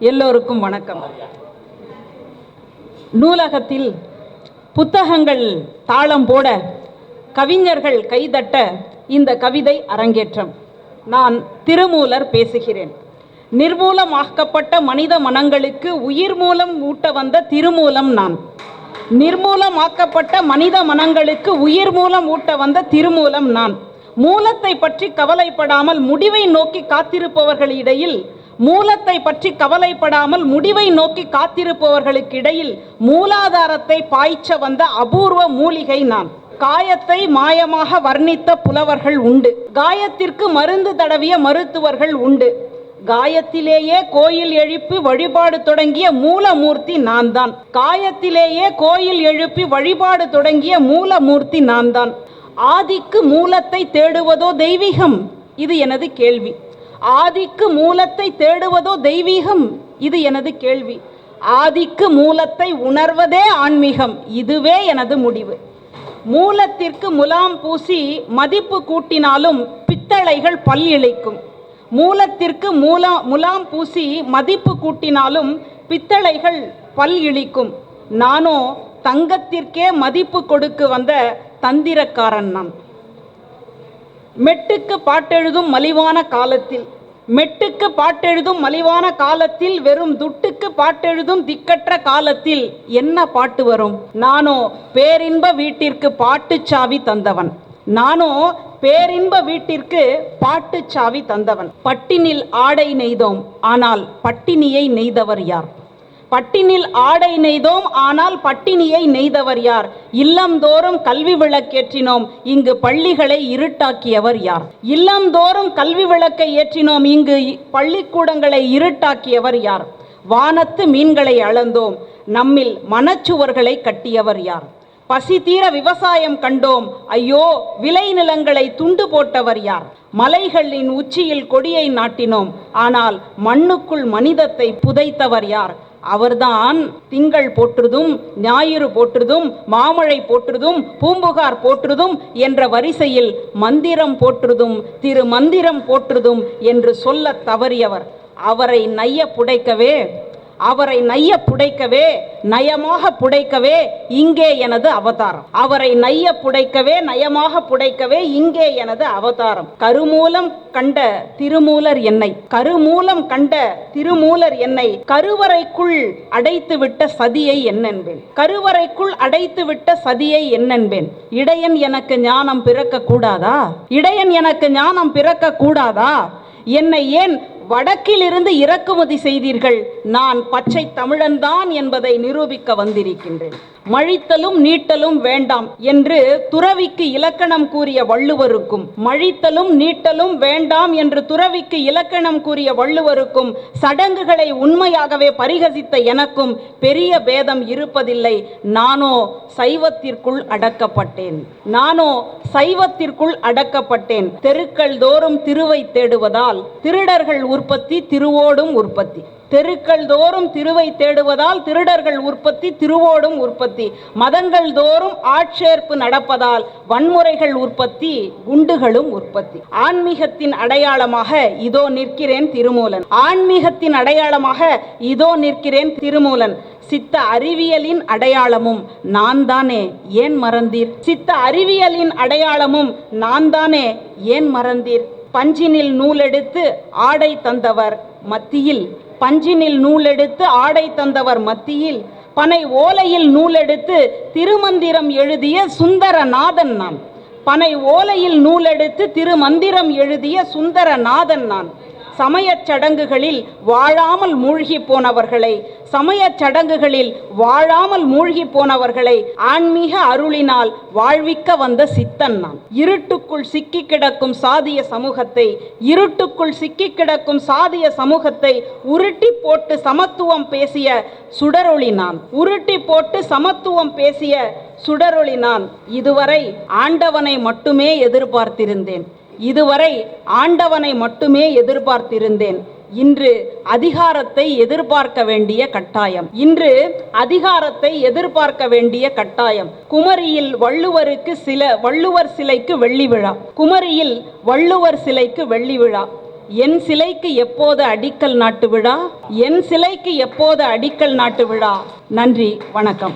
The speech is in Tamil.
எல்லோருக்கும் வணக்கம். நூலகத்தில் புத்தகங்கள் தாளம் போட கவிஞர்கள் கைதட்ட இந்த கவிதை அரங்கேற்றம். நான் திருமூலர் பேசுகிறேன். நிர்மூலமாக்கப்பட்ட மனித மனங்களுக்கு உயிர் மூலம் ஊட்ட வந்த திருமூலம் நான். நிர்மூலமாக்கப்பட்ட மனித மனங்களுக்கு உயிர் மூலம் ஊட்ட வந்த திருமூலம் நான். மூலத்தை பற்றி கவலைப்படாமல் முடிவை நோக்கி காத்திருப்பவர்களிடையில் மூலத்தை பற்றி கவலைப்படாமல் முடிவை நோக்கி காத்திருப்பவர்களுக்கு இடையில் மூலாதாரத்தை பாய்ச்ச வந்த அபூர்வ மூலிகை நான். காயத்தை மாயமாக வர்ணித்த புலவர்கள் உண்டு. காயத்திற்கு மருந்து தடவிய மருத்துவர்கள் உண்டு. காயத்திலேயே கோயில் எழுப்பி வழிபாடு தொடங்கிய மூலமூர்த்தி நான் தான் காயத்திலேயே கோயில் எழுப்பி வழிபாடு தொடங்கிய மூலமூர்த்தி நான் தான் ஆதிக்கு மூலத்தை தேடுவதோ தெய்வீகம்? இது எனது கேள்வி. ஆதிக்கு மூலத்தை தேடுவதோ தெய்வீகம்? இது எனது கேள்வி. ஆதிக்கு மூலத்தை உணர்வதே ஆன்மீகம். இதுவே எனது முடிவு. மூலத்திற்கு முலாம் பூசி மதிப்பு கூட்டினாலும் பித்தளைகள் பல் இழைக்கும். மூலத்திற்கு மூலா முலாம் பூசி மதிப்பு கூட்டினாலும் பித்தளைகள் பல் இழிக்கும். நானோ தங்கத்திற்கே மதிப்பு கொடுக்க வந்த தந்திரக்காரன் நான் மெட்டுக்கு பாட்டெழுதும் மலிவான காலத்தில் மெட்டுக்கு பாட்டெழுதும் மலிவான காலத்தில் வெறும் துட்டுக்கு பாட்டெழுதும் திக்கற்ற காலத்தில் என்ன பாட்டு வரும்? நானோ பேரின்ப வீட்டிற்கு பாட்டுச்சாவி தந்தவன். நானோ பேரின்ப வீட்டிற்கு பாட்டுச்சாவி தந்தவன். பட்டினில் ஆடை நெய்தோம் ஆனால் பட்டினியை நெய்தவர் யார்? பட்டினில் ஆடை நெய்தோம் ஆனால் பட்டினியை நெய்தவர் யார்? இல்லம்தோறும் கல்வி விளக்கேற்றினோம் இங்கு பள்ளிகளை இருட்டாக்கியவர் யார்? இல்லம்தோறும் கல்வி விளக்கை ஏற்றினோம் இங்கு பள்ளிக்கூடங்களை இருட்டாக்கியவர் யார்? வானத்து மீன்களை அளந்தோம் நம்மில் மனச்சுவர்களை கட்டியவர் யார்? பசி தீர விவசாயம் கண்டோம் ஐயோ விளை நிலங்களை துண்டு போட்டவர் யார்? மலைகளின் உச்சியில் கொடியை நாட்டினோம் ஆனால் மண்ணுக்குள் மனிதத்தை புதைத்தவர் யார்? அவர்தான் திங்கள் போற்றுதும் ஞாயிறு போற்றுதும் மாமழை போற்றுதும் பூம்புகார் போற்றுதும் என்ற வரிசையில் மந்திரம் போற்றுதும் திரு மந்திரம் போற்றுதும் என்று சொல்ல தவறியவர். அவரை நைய புடைக்கவே அவரை நைய புடைக்கவே நயமாக புடைக்கவே இங்கே எனது அவதாரம். அவரை நைய புடைக்கவே நயமாக புடைக்கவே இங்கே எனது அவதாரம். கருமூலம் கண்ட திருமூலர் என்னை கருமூலம் கண்ட திருமூலர் என்னை கருவறைக்குள் அடைத்துவிட்ட சதியை என்னென்பேன். கருவறைக்குள் அடைத்துவிட்ட சதியை என்னென்பேன். இடையன் எனக்கு ஞானம் பிறக்க கூடாதா இடையன் எனக்கு ஞானம் பிறக்க கூடாதா என்னை ஏன் வடக்கிலிருந்து இறக்குமதி செய்தீர்கள். நான் பச்சை தமிழன்தான் என்பதை நிரூபிக்க வந்திருக்கின்றேன். மழித்தலும் நீட்டலும் வேண்டாம் என்று துறவிக்கு இலக்கணம் கூறிய வள்ளுவருக்கும் மழித்தலும் நீட்டலும் வேண்டாம் என்று துறவிக்கு இலக்கணம் கூறிய வள்ளுவருக்கும் சடங்குகளை உண்மையாகவே பரிகசித்த எனக்கும் பெரிய பேதம் இருப்பதில்லை. நானோ சைவத்திற்குள் அடக்கப்பட்டேன். நானோ சைவத்திற்குள் அடக்கப்பட்டேன். தெருக்கள் தோறும் திருவை தேடுவதால் திருடர்கள் உற்பத்தி திருவோடும் உற்பத்தி. தெருக்கள் தோறும் திருவை தேடுவதால் திருடர்கள் உற்பத்தி திருவோடும் உற்பத்தி. மதங்கள் தோறும் ஆட்சேர்ப்பு நடப்பதால் வன்முறைகள் உற்பத்தி குண்டுகளும் உற்பத்தி. ஆன்மீகத்தின் அடையாளமாக இதோ நிற்கிறேன் திருமூலன். ஆன்மீகத்தின் அடையாளமாக இதோ நிற்கிறேன் திருமூலன். சித்த அறிவியலின் அடையாளமும் நான் தானே ஏன் மறந்தீர்? சித்த அறிவியலின் அடையாளமும் நான் தானே ஏன் மறந்தீர்? பஞ்சினில் நூலெடுத்து ஆடை தந்தவர் மத்தியில். பஞ்சினில் நூலெடுத்து ஆடை தந்தவர் மத்தியில். பனை ஓலையில் நூலெடுத்து திருமந்திரம் எழுதிய சுந்தரநாதன் நான். பனை ஓலையில் நூலெடுத்து திருமந்திரம் எழுதிய சுந்தரநாதன் நான். சமயச் சடங்குகளில் வாழாமல் மூழ்கி போனவர்களை சமயச் சடங்குகளில் வாழாமல் மூழ்கி போனவர்களை ஆன்மீக அருளினால் வாழ்விக்க வந்த சித்தன் நான். இருட்டுக்குள் சிக்கி கிடக்கும் சாதிய சமூகத்தை இருட்டுக்குள் சிக்கி கிடக்கும் சாதிய சமூகத்தை உருட்டி போட்டு சமத்துவம் பேசிய சுடரொளி நான். உருட்டி போட்டு சமத்துவம் பேசிய சுடரொளி நான். இதுவரை ஆண்டவனை மட்டுமே எதிர்பார்த்திருந்தேன். இதுவரை ஆண்டவனை மட்டுமே எதிர்பார்த்திருந்தேன். இன்று அதிகாரத்தை எதிர்பார்க்க வேண்டிய கட்டாயம். இன்று அதிகாரத்தை எதிர்பார்க்க வேண்டிய கட்டாயம். குமரியில் வள்ளுவருக்கு சில வள்ளுவர் சிலைக்கு வெள்ளி விழா. குமரியில் வள்ளுவர் சிலைக்கு வெள்ளி விழா. என் சிலைக்கு எப்போது அடிக்கல் நாட்டு விழா? என் சிலைக்கு எப்போது அடிக்கல் நாட்டு விழா? நன்றி வணக்கம்.